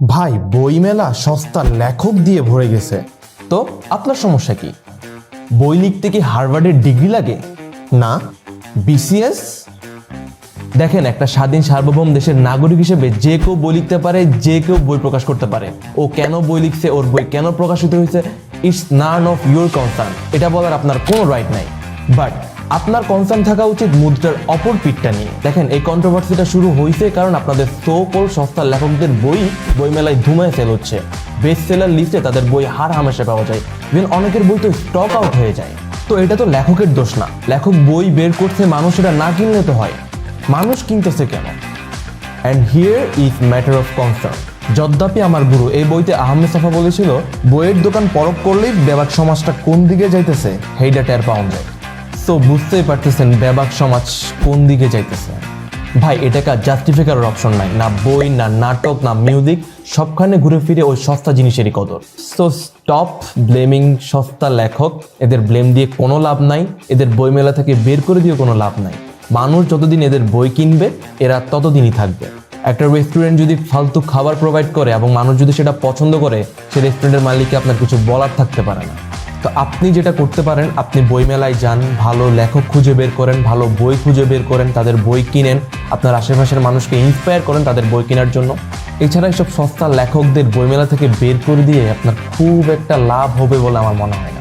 ভাই, বইমেলা সস্তা লেখক দিয়ে ভরে গেছে। তো আপনার সমস্যা কি? বই লিখতে কি হার্ভার্ডের ডিগ্রি লাগে? না? বিসিএস দেখেন, একটা স্বাধীন সার্বভৌম দেশের নাগরিক হিসেবে যে কেউ বই লিখতে পারে, যে কেউ বই প্রকাশ করতে পারে। ও কেন বই লিখছে, ওর বই কেন প্রকাশিত হয়েছে it's none of your concern এটা বলার আপনার কোনো রাইট নাই। বাট আপনার কনসার্ন থাকা উচিত মুদ্রার অপর পিঠটা নিয়ে। দেখেন, এই কন্ট্রোভার্সিটা শুরু হয়েছে কারণ আপনাদের সো কোল সস্তা লেখকদের বই বইমেলায় ধুমায় সেল হচ্ছে। বেস্ট সেলার লিস্টে তাদের বই হার হামেশা পাওয়া যায়। ইভেন অনেকের বই তো স্টক আউট হয়ে যায়। তো এটা তো লেখকের দোষ না। লেখক বই বের করছে, মানুষ এটা না কিনলে তো হয়। মানুষ কিনতেছে কেন? And here is matter of concern যদ্যপি আমার গুরু, এই বইতে আহমেদ সাফা বলেছিল, বইয়ের দোকান পরক করলেই ব্যাবাক সমাজটা কোন দিকে যাইতেছে, হেইডা টের পাওয়া যায়। সো বুঝতেই পারতেছেন ব্যাবাক সমাজ কোন দিকে যাইতেছে। ভাই এটাকে জাস্টিফাই করার অপশন নাই। না বই, না নাটক, না মিউজিক সবখানে ঘুরে ফিরে ওই সস্তা জিনিসেরই কদর। সো স্টপ ব্লেমিং সস্তা লেখক। এদের ব্লেম দিয়ে কোনো লাভ নাই। এদের বইমেলা থেকে বের করে দিয়ে কোনো লাভ নাই। মানুষ যতদিন এদের বই কিনবে, এরা ততদিনই থাকবে। একটা রেস্টুরেন্ট যদি ফালতু খাবার প্রোভাইড করে এবং মানুষ যদি সেটা পছন্দ করে সেই রেস্টুরেন্টের মালিককে আপনার কিছু বলার থাকতে পারে না। তো আপনি যেটা করতে পারেন, আপনি বইমেলায় যান, ভালো লেখক খুঁজে বের করেন, ভালো বই খুঁজে বের করেন, তাদের বই কিনেন, আপনার আশেপাশের মানুষকে ইন্সপায়ার করেন তাদের বই কেনার জন্য। এছাড়া এসব সস্তা লেখকদের বইমেলা থেকে বের করে দিয়ে আপনার খুব একটা লাভ হবে বলে আমার মনে হয় না।